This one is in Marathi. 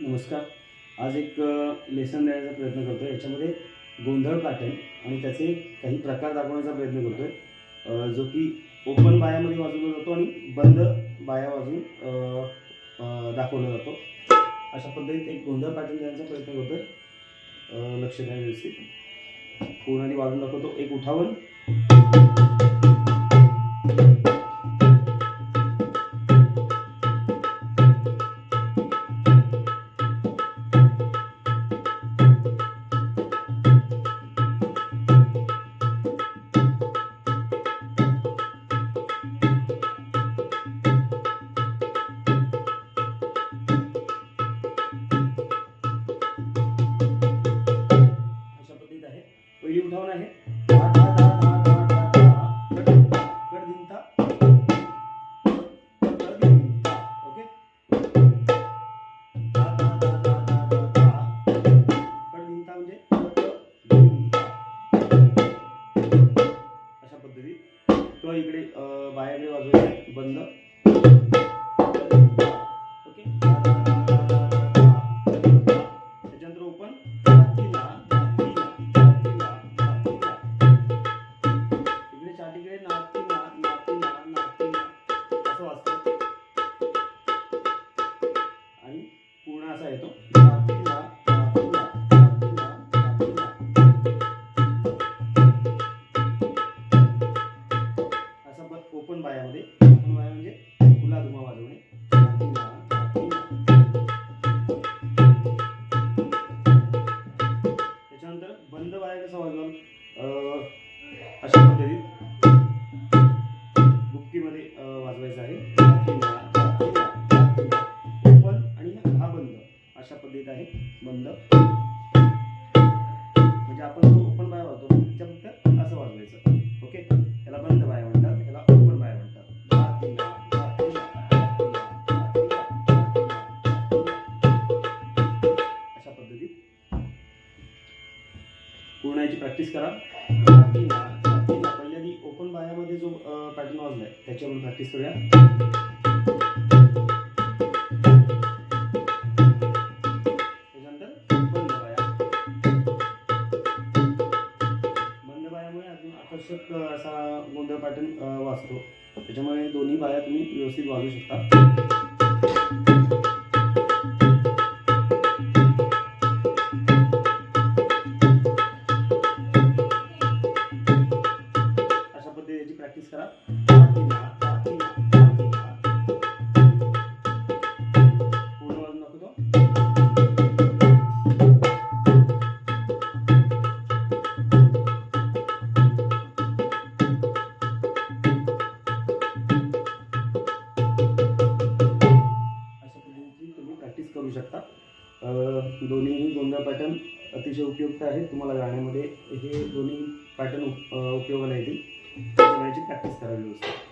नमस्कार. आज एक लेसन देण्याचा प्रयत्न करतो आहे याच्यामध्ये गोंधळ पॅटर्न आणि त्याचे काही प्रकार दाखवण्याचा प्रयत्न करतो आहे जो की ओपन बायामध्ये वाजवला जातो आणि बंद बाया वाजून दाखवला जातो. अशा पद्धतीत एक गोंधळ पॅटर्न देण्याचा प्रयत्न करतो आहे लक्ष द्या व्यवस्थित. पूर्ण आधी दाखवतो. एक उठावन. किंवा बाजू बंद. ओके. त्याच्यानंतर ओपन तिला तिला तिला तिला इकडे चाटीकडे नातीना नातीना नातीना असं वाजतं. आणि पूर्ण असा येतो. काय कसं वाजवाल अशा पद्धतीत बुक्कीमध्ये वाजवायचं आहे. ओपन आणि हा बंद. अशा पद्धतीत आहे बंद. प्रॅक्टिस करा. तीना पहिल्या ओपन बायामध्ये जो पॅटर्न वाजला आहे त्याच्यावरून प्रॅक्टिस करूया. त्याच्यानंतर बंद बाया बंद बायामुळे अजून आकर्षक असा गोंधळ पॅटर्न वाजतो. त्याच्यामुळे दोन्ही बाया तुम्ही व्यवस्थित वाजू शकता. करू शकता. दोन्ही गोंधळ पॅटर्न अतिशय उपयुक्त आहेत. तुम्हाला गाण्यामध्ये हे दोन्ही पॅटर्न उपयोगाला येतील. त्याची प्रॅक्टिस करावी व्यवस्थित.